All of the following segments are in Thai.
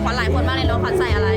ามขวัญหลายคนมากเลยรถขวัญใส่อะไร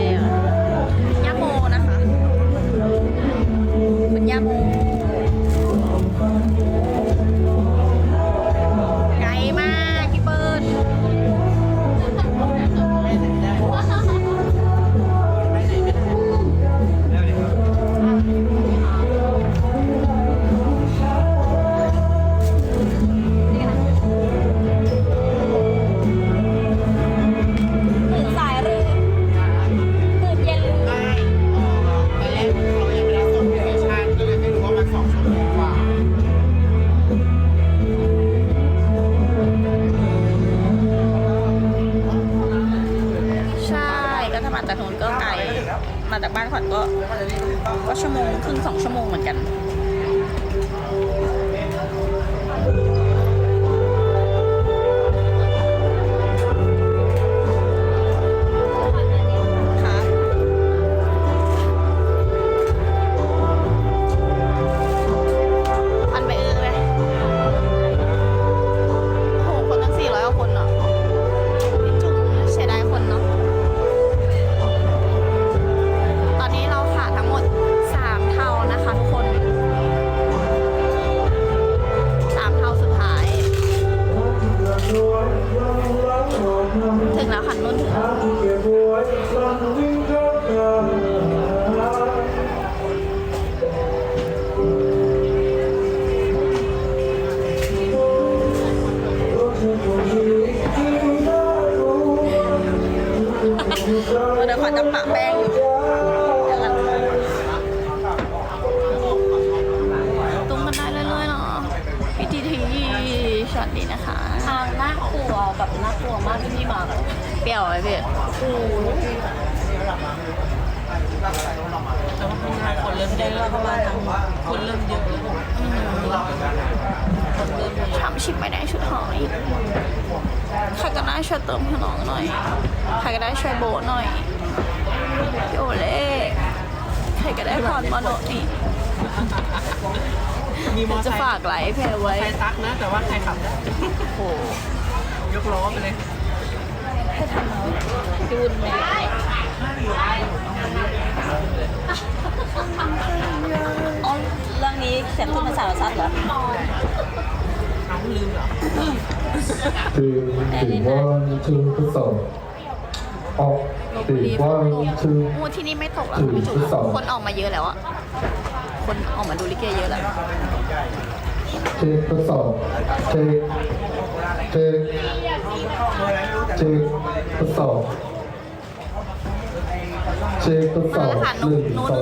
จากนู้นก็ไกล มาจากบ้านขวัญก็ก็ชั่วโมงครึ่งสองชั่วโมงเหมือนกัน เดี๋ยวขอจะปะแป้งอยู่ตุ้มกันได้เรื่อยๆเนาะพิธีทีช็อตนี้นะคะ ทางน่ากลัวแบบน่ากลัวมากที่นี่มาแบบเปรี้ยวไหมพี่ แต่ว่าข้างหน้าคนเริ่มเยอะเข้ามาทางคนเริ่มเยอะเลยคนเริ่มเยอะทำชิมไม่ได้ชุดหอยใครก็ได้ช่วยเติมให้น้องหน่อยใครก็ได้ช่วยโบทหน่อยพี่โอเล่ใครก็ได้พรมาโนนี่มีมอเตอร์จะไซค์ฝากไลฟ์แพรไว้ใครซักนะ แต่ว่าใครขับได้โอ้โหยกล้อไปเลยให้ทำเอาพี่วุ้นไหม รื่องนี้เสียงคุณภาษาซัดเหรอน้องลืมเหรอคือถือว่าชื่อทดสอบออกถือว่าชื่อโอ้ที่นี่ไม่ตกแล้วค่ะพี่จุ๋มที่สองคนออกมาเยอะแล้วอะคนออกมาดูลิเกเยอะแล้วเช็คทดสอบเช็คเช็คเช็คทดสอบเช็คทดสอบมาเลยค่ะหนึ่งสอง